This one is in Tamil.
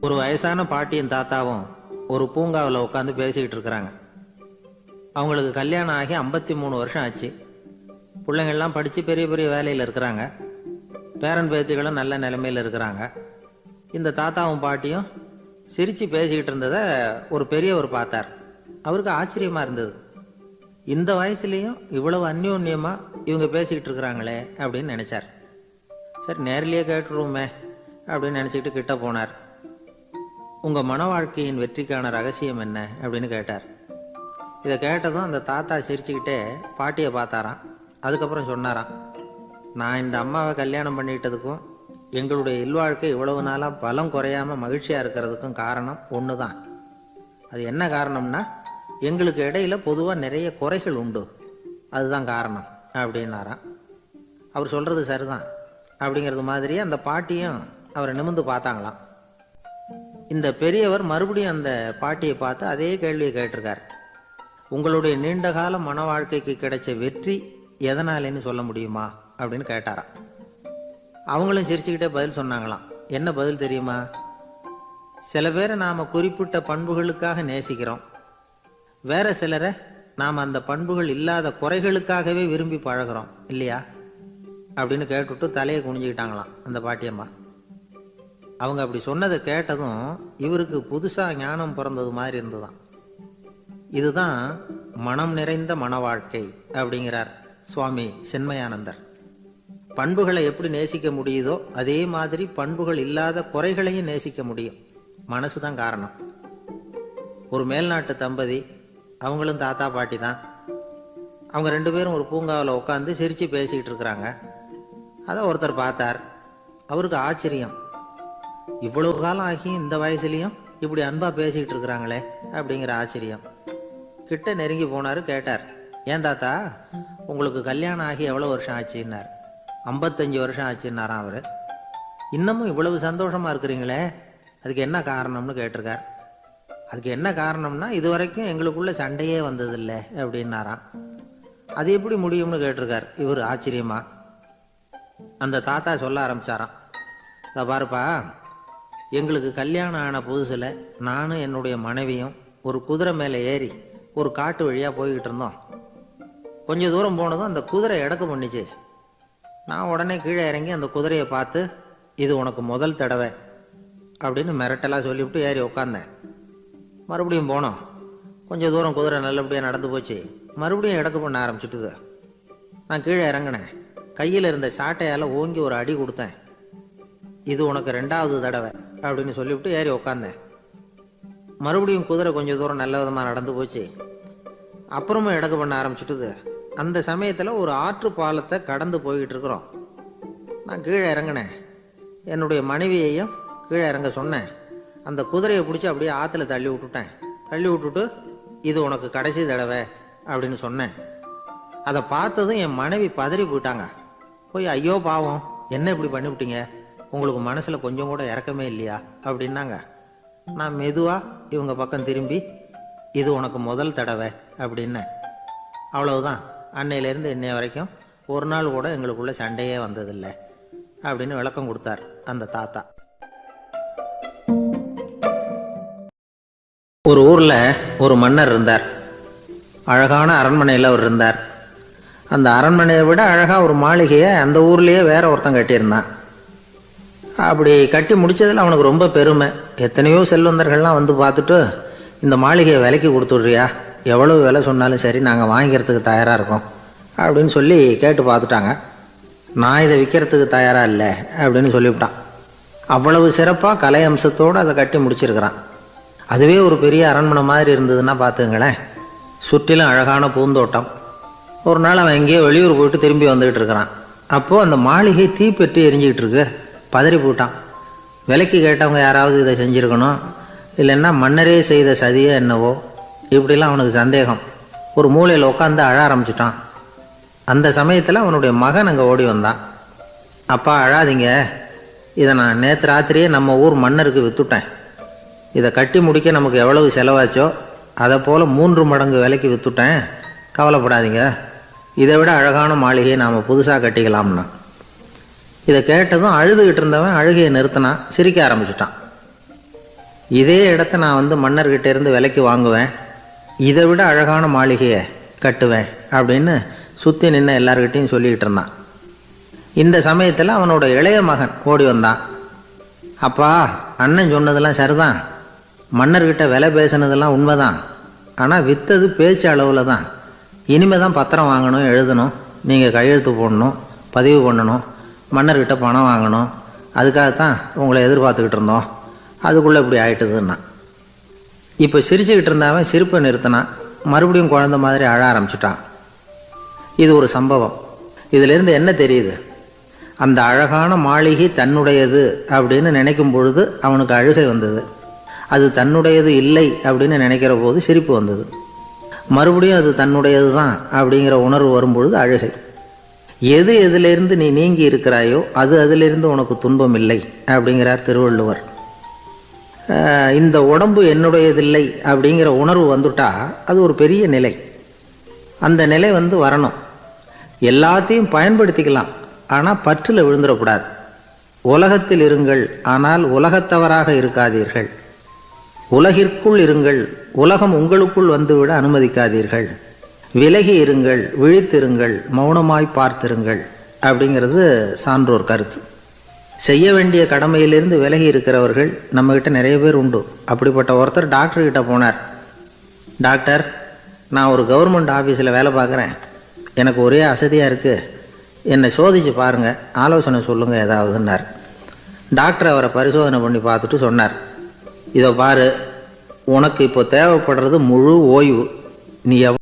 ஒரு வயசான பாட்டியும் தாத்தாவும் ஒரு பூங்காவில் உட்காந்து பேசிக்கிட்டு இருக்கிறாங்க. அவங்களுக்கு கல்யாணம் ஆகி ஐம்பத்தி மூணு வருஷம் ஆச்சு. பிள்ளைங்கள்லாம் படித்து பெரிய பெரிய வேலையில் இருக்கிறாங்க. பேரன் பேத்திகளும் நல்ல நிலைமையில் இருக்கிறாங்க. இந்த தாத்தாவும் பாட்டியும் சிரித்து பேசிக்கிட்டு இருந்ததை ஒரு பெரியவர் பார்த்தார். அவருக்கு ஆச்சரியமாக இருந்தது. இந்த வயசுலேயும் இவ்வளவு அந்யோன்யமாக இவங்க பேசிக்கிட்டு இருக்கிறாங்களே அப்படின்னு நினச்சார். சரி நேர்லேயே கேட்டுருவோமே அப்படின்னு நினச்சிக்கிட்டு கிட்ட போனார். உங்கள் மன வாழ்க்கையின் வெற்றிக்கான ரகசியம் என்ன அப்படின்னு கேட்டார். இதை கேட்டதும் அந்த தாத்தா சிரிச்சுக்கிட்டே பாட்டியை பார்த்தாராம். அதுக்கப்புறம் சொன்னாராம் நான் இந்த அம்மாவை கல்யாணம் பண்ணிட்டதுக்கும் எங்களுடைய இல்வாழ்க்கை இவ்வளவு நாளாக பலம் குறையாமல் மகிழ்ச்சியாக இருக்கிறதுக்கும் காரணம் ஒன்று தான் அது என்ன காரணம்னா எங்களுக்கு இடையில் பொதுவாக நிறைய குறைகள் உண்டு. அதுதான் காரணம் அப்படின்னாராம். அவர் சொல்கிறது சரிதான் அப்படிங்கிறது மாதிரி அந்த பாட்டியும் அவரை நிமிர்ந்து பார்த்தாங்களாம். இந்த பெரியவர் மறுபடியும் அந்த பாட்டியை பார்த்து அதே கேள்வியை கேட்டிருக்கார். உங்களுடைய நீண்டகால மன வாழ்க்கைக்கு கிடைச்ச வெற்றி எதனாலேன்னு சொல்ல முடியுமா? அப்படின்னு கேட்டாராம். அவங்களும் சிரிச்சுக்கிட்டே பதில் சொன்னாங்களாம். என்ன பதில் தெரியுமா? சில பேரை நாம் குறிப்பிட்ட பண்புகளுக்காக நேசிக்கிறோம். வேற சிலரை நாம் அந்த பண்புகள் இல்லாத குறைகளுக்காகவே விரும்பி பழகுறோம் இல்லையா? அப்படின்னு கேட்டுவிட்டு தலையை குனிஞ்சுக்கிட்டாங்களாம் அந்த பாட்டியம்மா. அவங்க அப்படி சொன்னதை கேட்டதும் இவருக்கு புதுசாக ஞானம் பிறந்தது மாதிரி இருந்துதான் இதுதான் மனம் நிறைந்த மன வாழ்க்கை அப்படிங்கிறார் சுவாமி சென்மயானந்தர். பண்புகளை எப்படி நேசிக்க முடியுதோ அதே மாதிரி பண்புகள் இல்லாத குறைகளையும் நேசிக்க முடியும். மனசு தான் காரணம். ஒரு மேல்நாட்டு தம்பதி அவங்களும் தாத்தா பாட்டி தான். அவங்க ரெண்டு பேரும் ஒரு பூங்காவில் உட்காந்து சிரித்து பேசிக்கிட்டு இருக்கிறாங்க. அதை ஒருத்தர் பார்த்தார். அவருக்கு ஆச்சரியம். இவ்வளவு காலம் ஆகி இந்த வயசுலேயும் இப்படி அன்பாக பேசிக்கிட்டு இருக்கிறாங்களே அப்படிங்கிற ஆச்சரியம். கிட்ட நெருங்கி போனார் கேட்டார் ஏன் தாத்தா உங்களுக்கு கல்யாணம் ஆகி எவ்வளோ வருஷம் ஆச்சுன்னார்? ஐம்பத்தஞ்சு வருஷம் ஆச்சுன்னாராம் அவர். இன்னமும் இவ்வளவு சந்தோஷமாக இருக்கிறீங்களே அதுக்கு என்ன காரணம்னு கேட்டிருக்கார். அதுக்கு என்ன காரணம்னா இது வரைக்கும் எங்களுக்குள்ள சண்டையே வந்ததில்லை அப்படின்னாராம். அது எப்படி முடியும்னு கேட்டிருக்கார் இவர் ஆச்சரியமா? அந்த தாத்தா சொல்ல ஆரம்பிச்சாராம். இதை பாருப்பா எங்களுக்கு கல்யாணம் ஆன புதுசில் நானும் என்னுடைய மனைவியும் ஒரு குதிரை மேலே ஏறி ஒரு காட்டு வழியாக போய்கிட்டு இருந்தோம். கொஞ்சம் தூரம் போனதும் அந்த குதிரை இடக்கு பண்ணிச்சு நான் உடனே கீழே இறங்கி அந்த குதிரையை பார்த்து இது உனக்கு முதல் தடவை அப்படின்னு மிரட்டலாக சொல்லிவிட்டு ஏறி உட்காந்தேன் மறுபடியும் போனோம். கொஞ்சம் தூரம் குதிரை நல்லபடியாக நடந்து போச்சு. மறுபடியும் இடக்கு பண்ண ஆரம்பிச்சுட்டுது. நான் கீழே இறங்கினேன். கையில் இருந்த சாட்டையால் ஓங்கி ஒரு அடி கொடுத்தேன். இது உனக்கு ரெண்டாவது தடவை அப்படின்னு சொல்லிவிட்டு ஏறி உக்காந்தேன். மறுபடியும் குதிரை கொஞ்சம் தூரம் நல்ல விதமாக நடந்து போச்சு. அப்புறமும் இடக்கு பண்ண ஆரம்பிச்சுட்டுது. அந்த சமயத்தில் ஒரு ஆற்று பாலத்தை கடந்து போய்கிட்டு இருக்கிறோம் நான் கீழே இறங்கினேன். என்னுடைய மனைவியையும் கீழே இறங்க சொன்னேன். அந்த குதிரையை பிடிச்சி அப்படியே ஆற்றுல தள்ளி விட்டுட்டேன். தள்ளி விட்டுட்டு இது உனக்கு கடைசி தடவை அப்படின்னு சொன்னேன். அதை பார்த்ததும் என் மனைவி பதறி போயிட்டாங்க. போய் ஐயோ பாவம் என்ன இப்படி பண்ணிவிட்டீங்க? உங்களுக்கு மனசில் கொஞ்சம் கூட இறக்கமே இல்லையா? அப்படின்னாங்க. நான் மெதுவாக இவங்க பக்கம் திரும்பி இது உனக்கு முதல் தடவை அப்படின்னேன் அவ்வளவுதான். அன்னையிலேருந்து இன்னைய வரைக்கும் ஒரு நாள் கூட எங்களுக்குள்ள சண்டையே வந்ததில்லை அப்படின்னு விளக்கம் கொடுத்தார் அந்த தாத்தா. ஒரு ஊரில் ஒரு மன்னர் இருந்தார். அழகான அரண்மனையில் அவர் இருந்தார். அந்த அரண்மனையை விட அழகாக ஒரு மாளிகையை அந்த ஊர்லேயே வேற ஒருத்தன் கட்டியிருந்தான். அப்படி கட்டி முடிச்சதில் அவனுக்கு ரொம்ப பெருமை. எத்தனையோ செல்வந்தர்கள்லாம் வந்து பார்த்துட்டு இந்த மாளிகையை விலைக்கு கொடுத்துட்றியா? எவ்வளவு விலை சொன்னாலும் சரி நாங்கள் வாங்கிக்கிறதுக்கு தயாராக இருக்கோம். அப்படின்னு சொல்லி கேட்டு பார்த்துட்டாங்க. நான் இதை விற்கிறதுக்கு தயாராக இல்லை அப்படின்னு சொல்லிவிட்டான். அவ்வளவு சிறப்பாக கலை அம்சத்தோடு அதை கட்டி முடிச்சிருக்கிறான். அதுவே ஒரு பெரிய அரண்மனை மாதிரி இருந்ததுன்னா பார்த்துங்களேன். சுற்றிலும் அழகான பூந்தோட்டம். ஒரு நாள் அவன் எங்கேயோ வெளியூர் போயிட்டு திரும்பி வந்துக்கிட்டு இருக்கிறான். அப்போது அந்த மாளிகை தீப்பெற்றி எரிஞ்சிக்கிட்டு இருக்கு. பதறி போட்டான். விலைக்கு கேட்டவங்க யாராவது இதை செஞ்சுருக்கணும்? இல்லைன்னா மன்னரே செய்த சதியோ என்னவோ? இப்படிலாம் அவனுக்கு சந்தேகம். ஒரு மூலையில் உட்காந்து அழ ஆரம்பிச்சிட்டான். அந்த சமயத்தில் அவனுடைய மகன் அங்கே ஓடி வந்தான். அப்பா அழாதீங்க. இதை நான் நேற்று ராத்திரியே நம்ம ஊர் மன்னருக்கு விற்றுட்டேன் இதை கட்டி முடிக்க நமக்கு எவ்வளவு செலவாச்சோ அதை போல் மூன்று மடங்கு விலைக்கு விற்றுட்டேன் கவலைப்படாதீங்க. இதை விட அழகான மாளிகையை நாம் புதுசாக கட்டிக்கலாம்னா. இதை கேட்டதும் அழுதுகிட்டு இருந்தவன் அழுகையை நிறுத்தினான் சிரிக்க ஆரம்பிச்சிட்டான். இதே இடத்த நான் வந்து மன்னர்கிட்ட இருந்து விலைக்கு வாங்குவேன். இதை விட அழகான மாளிகையை கட்டுவேன் அப்படின்னு சுற்றி நின்று எல்லார்கிட்டையும் சொல்லிக்கிட்டு இருந்தான். இந்த சமயத்தில் அவனோட இளைய மகன் ஓடி வந்தான். அப்பா அண்ணன் சொன்னதெல்லாம் சரிதான். மன்னர்கிட்ட விலை பேசினதெல்லாம் உண்மைதான். ஆனால் விற்றது பேச்சு அளவில் தான் இனிமே தான் பத்திரம் வாங்கணும் எழுதணும். நீங்கள் கையெழுத்து போடணும் பதிவு பண்ணணும். மன்னர்கிட்ட பணம் வாங்கணும். அதுக்காகத்தான் உங்களை எதிர்பார்த்துக்கிட்டு இருந்தோம். அதுக்குள்ளே இப்படி ஆயிட்டுதுன்னா. இப்போ சிரிச்சுக்கிட்டு இருந்தாவன் சிரிப்பை நிறுத்தினான் மறுபடியும் குழந்த மாதிரி அழ ஆரம்பிச்சிட்டான். இது ஒரு சம்பவம். இதிலிருந்து என்ன தெரியுது? அந்த அழகான மாளிகை தன்னுடையது அப்படின்னு நினைக்கும் பொழுது அவனுக்கு அழுகை வந்தது. அது தன்னுடையது இல்லை அப்படின்னு நினைக்கிற போது சிரிப்பு வந்தது. மறுபடியும் அது தன்னுடையது தான் அப்படிங்கிற உணர்வு வரும்பொழுது அழுகை. எது எதிலிருந்து நீ நீங்கி இருக்கிறாயோ அது அதிலிருந்து உனக்கு துன்பம் இல்லை அப்படிங்கிறார் திருவள்ளுவர். இந்த உடம்பு என்னுடையதில்லை அப்படிங்கிற உணர்வு வந்துட்டா அது ஒரு பெரிய நிலை. அந்த நிலை வந்து வரணும். எல்லாத்தையும் பயன்படுத்திக்கலாம் ஆனால் பற்றில் விழுந்துடக்கூடாது. உலகத்தில் இருங்கள் ஆனால் உலகத்தவராக இருக்காதீர்கள். உலகிற்குள் இருங்கள் உலகம் உங்களுக்குள் வந்துவிட அனுமதிக்காதீர்கள். விலகி இருங்கள் விழித்திருங்கள் மௌனமாய் பார்த்திருங்கள் அப்படிங்கிறது சான்றோர் கருத்து. செய்ய வேண்டிய கடமையிலிருந்து விலகி இருக்கிறவர்கள் நம்மக்கிட்ட நிறைய பேர் உண்டு. அப்படிப்பட்ட ஒருத்தர் டாக்டர் கிட்ட போனார். டாக்டர் நான் ஒரு கவர்மெண்ட் ஆஃபீஸில் வேலை பார்க்குறேன். எனக்கு ஒரே அசதியாக இருக்குது என்னை சோதிச்சு பாருங்கள் ஆலோசனை சொல்லுங்கள் ஏதாவதுன்னார். டாக்டர் அவரை பரிசோதனை பண்ணி பார்த்துட்டு சொன்னார். இதை பாரு உனக்கு இப்போ தேவைப்படுறது முழு ஓய்வு. நீ எவ்